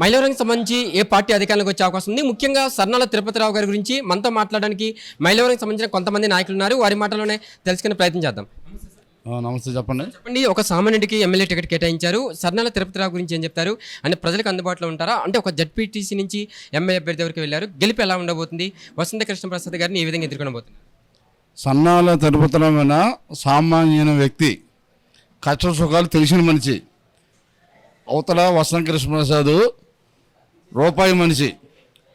మైలవరంకి సంబంధించి ఏ పార్టీ అధికారంలోకి వచ్చే అవకాశం ఉంది? ముఖ్యంగా సర్నాల తిరుపతిరావు గారి గురించి మనతో మాట్లాడడానికి మైలవరంకి సంబంధించిన కొంతమంది నాయకులు ఉన్నారు. వారి మాటలోనే తెలుసుకునే ప్రయత్నం చేద్దాం. నమస్తే చెప్పండి. చెప్పండి ఒక సామాన్యుడికి ఎమ్మెల్యే టికెట్ కేటాయించారు. సర్నాల తిరుపతిరావు గురించి ఏం చెప్తారు? అంటే ప్రజలకు అందుబాటులో ఉంటారా? అంటే ఒక జడ్పీటీసీ నుంచి ఎమ్మెల్యే అభ్యర్థి వరకు వెళ్ళారు. గెలుపు ఎలా ఉండబోతుంది? వసంత కృష్ణప్రసాద్ గారిని ఏ విధంగా ఎదుర్కొనబోతుంది? సన్నాల తిరుపతిరమైన సామాన్యమైన వ్యక్తి. కష్ట సుఖాలు తెలిసిన మనిషి. అవతల వసంత కృష్ణప్రసాద్ రూపాయి మనిషి.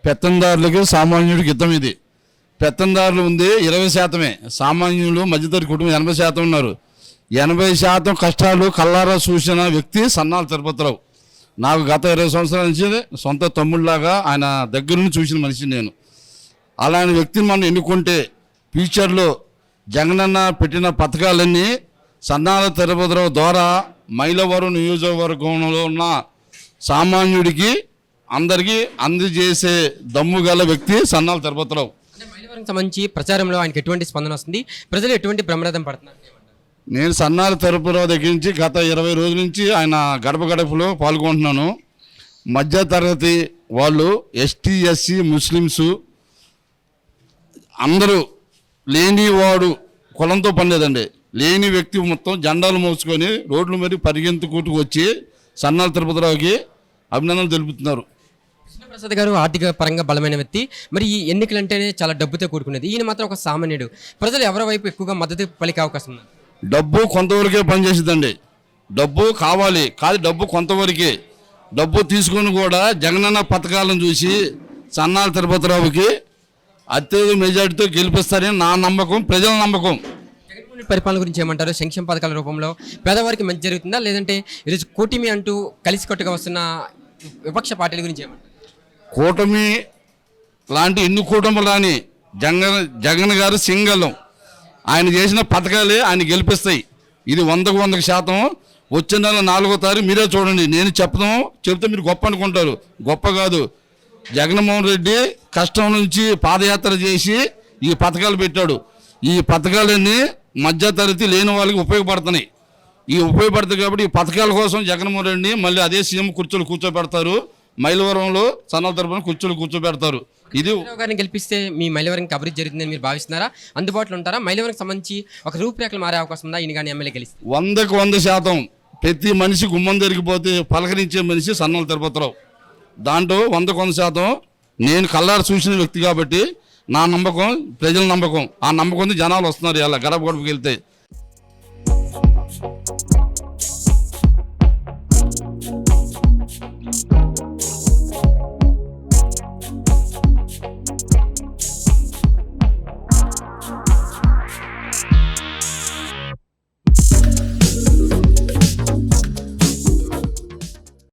పెత్తందారులకి సామాన్యుడికి యుద్ధం ఇది. పెత్తందారులు ఉంది ఇరవై శాతమే. సామాన్యులు మధ్యతరగతి కుటుంబం ఎనభై శాతం ఉన్నారు. ఎనభై శాతం కష్టాలు కల్లారా చూసిన వ్యక్తి సన్నాల తిరుపతిరావు. నాకు గత ఇరవై సంవత్సరాల నుంచి సొంత తమ్ముళ్ళలాగా ఆయన దగ్గర నుంచి చూసిన మనిషి నేను. అలాంటి వ్యక్తిని మనం ఎన్నుకుంటే ఫ్యూచర్లో జగనన్న పెట్టిన పథకాలన్నీ సన్నాల తిరుపతిరావు ద్వారా మైలవరం నియోజకవర్గంలో ఉన్న సామాన్యుడికి అందరికీ అందజేసే దమ్ము గల వ్యక్తి సన్నాల తిరుపతిరావు. సంబంధించి ప్రచారంలో ఆయనకి ఎటువంటి స్పందన వస్తుంది? ప్రజలు ఎటువంటి బ్రహ్మరథం పడుతున్నారు? నేను సన్నాల తిరుపతిరావు దగ్గర నుంచి గత ఇరవై రోజుల నుంచి ఆయన గడప గడపలో పాల్గొంటున్నాను. మధ్య తరగతి వాళ్ళు ఎస్టీ ఎస్సీ ముస్లిమ్స్ అందరూ లేనివాడు కులంతో పని లేదండి లేని వ్యక్తి మొత్తం జెండాలు మోసుకొని రోడ్ల మీద పరిగెంతుకుంటూ వచ్చి సన్నాల తిరుపతిరావుకి అభినందనలు తెలుపుతున్నారు. కృష్ణప్రసాద్ గారు ఆర్థిక పరంగా బలమైన వ్యక్తి. మరి ఈ ఎన్నికలు అంటేనే చాలా డబ్బుతో కూడుకునేది ఈయన మాత్రం ఒక సామాన్యుడు. ప్రజలు ఎవరి వైపు ఎక్కువగా మద్దతు పలికే అవకాశం ఉంది? డబ్బు కొంతవరకే పనిచేసిందండి డబ్బు కావాలి. కాదు డబ్బు కొంతవరకే. డబ్బు తీసుకొని కూడా జగనన్న పథకాలను చూసి సన్నాల తిరుపతిరావుకి అత్యధిక మెజార్టీతో గెలిపిస్తారని నా నమ్మకం ప్రజల నమ్మకం. పరిపాలన గురించి ఏమంటారు? సంక్షేమ పథకాల రూపంలో పేదవారికి మంచి జరుగుతుందా? లేదంటే ఈరోజు కూటమి అంటూ కలిసికట్టుగా వస్తున్న విపక్ష పార్టీల గురించి ఏమంటారు? కూటమి లాంటి ఎన్ని కూటములు రాని జగన్ జగన్ గారు సింగలం. ఆయన చేసిన పథకాలే ఆయన గెలిపిస్తాయి. ఇది వందకు వందకు శాతం. వచ్చే నెల నాలుగో తారీఖు మీరే చూడండి. నేను చెప్పడం చెప్తే మీరు గొప్ప అనుకుంటారు. గొప్ప కాదు. జగన్మోహన్ రెడ్డి కష్టం నుంచి పాదయాత్ర చేసి ఈ పథకాలు పెట్టాడు. ఈ పథకాలన్నీ మధ్యతరగతి లేని వాళ్ళకి ఉపయోగపడుతున్నాయి. ఈ ఉపయోగపడుతుంది కాబట్టి ఈ పథకాల కోసం జగన్మోహన్ రెడ్డిని మళ్ళీ అదే సీఎం కుర్చీలు కూర్చోబెడతారు. మైలవరంలో సన్నల తరపున కుర్చీలు కూర్చోబెడతారు. ఇది గారిని గెలిపిస్తే మీ మైలవరంకి అభివృద్ధి జరుగుతుందని మీరు భావిస్తున్నారా? అందుబాటులో ఉంటారా? మైలవరంకి సంబంధించి ఒక రూపురేఖలు మారే అవకాశం ఉందా? ఈయన కానీ ఎమ్మెల్యే గెలిస్తే. వందకు వంద శాతం ప్రతి మనిషి గుమ్మం దొరికిపోతే పలకరించే మనిషి సన్నల తిరుపతిరావు. దాంట్లో వందకు వంద శాతం నేను కల్లారు చూసిన వ్యక్తి కాబట్టి నా నమ్మకం ప్రజల నమ్మకం. ఆ నమ్మకం జనాలు వస్తున్నారు ఇలా గడప గడపకి వెళ్తే.